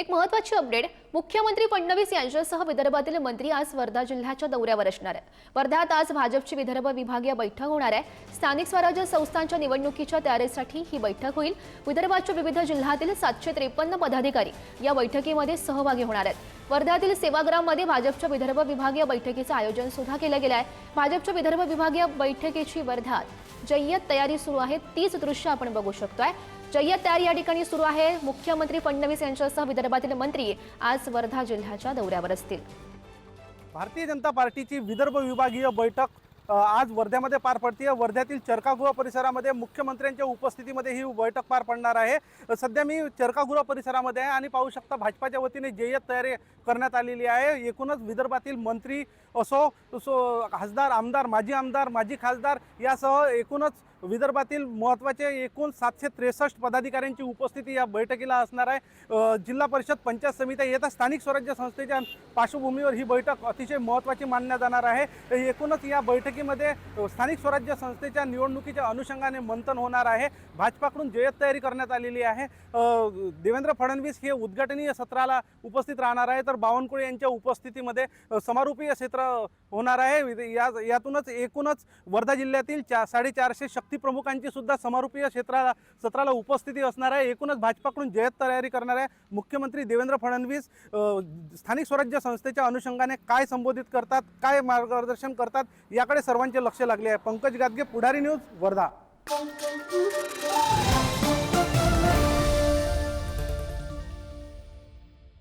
एक महत्वाची अपडेट मुख्यमंत्री फडणवीस यांच्यासह विदर्भातील मंत्री आज वर्धा जिल्ह्याच्या दौऱ्यावर असणार आहेत. वर्ध्यात आज भाजपची विदर्भ विभागीय बैठक होणार आहे. स्थानिक स्वराज्य संस्थांच्या निवडणुकीच्या तयारीसाठी ही बैठक होईल. विदर्भाच्या विविध जिल्ह्यातील सातशे त्रेपन्न पदाधिकारी या बैठकीमध्ये सहभागी होणार आहेत. वर्ध्यातील सेवाग्राममध्ये भाजपच्या विदर्भ विभागीय बैठकीचं आयोजन सुद्धा केलं गेलं आहे. भाजपच्या विदर्भ विभागीय बैठकीची वर्ध्यात जय्यत तयारी सुरू आहे तीच दृश्य आपण बघू शकतोय. जय्यत तयारी या ठिकाणी सुरू आहे. मुख्यमंत्री फडणवीस यांच्यासह विदर्भातील मंत्री आज वर्धा जिल्ह्याच्या दौऱ्यावर असतील. भारतीय जनता पार्टीची विदर्भ विभागीय बैठक आज वर्ध्यामध्ये पार पडते वर्ध्यातील चरकागृह परिसरामध्ये मुख्यमंत्र्यांच्या उपस्थितीमध्ये ही बैठक पार पडणार आहे. सध्या मी चरकागृह परिसरामध्ये आहे आणि पाहू शकता भाजपाच्या वतीने जय्यत तयारी करण्यात आलेली आहे. एकूणच विदर्भातील मंत्री असो असो खासदार आमदार माजी आमदार माजी खासदार यासह एकूणच विदर्भातील महत्त्वाचे एकूण सातशे त्रेसष्ट पदाधिकाऱ्यांची उपस्थिती या बैठकीला असणार आहे. जिल्हा परिषद पंचायत समित्या येत्या स्थानिक स्वराज्य संस्थेच्या पार्श्वभूमीवर ही बैठक अतिशय महत्त्वाची मानण्यात जाणार आहे. एकूणच या बैठकी बैठकीमध्ये स्थानिक स्वराज्य संस्थेच्या निवडणुकीच्या अनुषंगाने मंथन होणार आहे. भाजपाकडून जय्यत तयारी करण्यात आलेली आहे. देवेंद्र फडणवीस हे उद्घाटनीय सत्राला उपस्थित राहणार आहे. तर बावनकुळे यांच्या उपस्थितीमध्ये समारोपीय क्षेत्र होणार आहे. या यातूनच एकूणच वर्धा जिल्ह्यातील चा साडेचारशे शक्तीप्रमुखांची सुद्धा समारोपीय क्षेत्राला सत्राला उपस्थिती असणार आहे. एकूणच भाजपाकडून जय्यत तयारी करणार आहे. मुख्यमंत्री देवेंद्र फडणवीस स्थानिक स्वराज्य संस्थेच्या अनुषंगाने काय संबोधित करतात काय मार्गदर्शन करतात याकडे सर्वांचे लक्ष लागले आहे. पंकज गादगे पुढारी न्यूज वर्धा.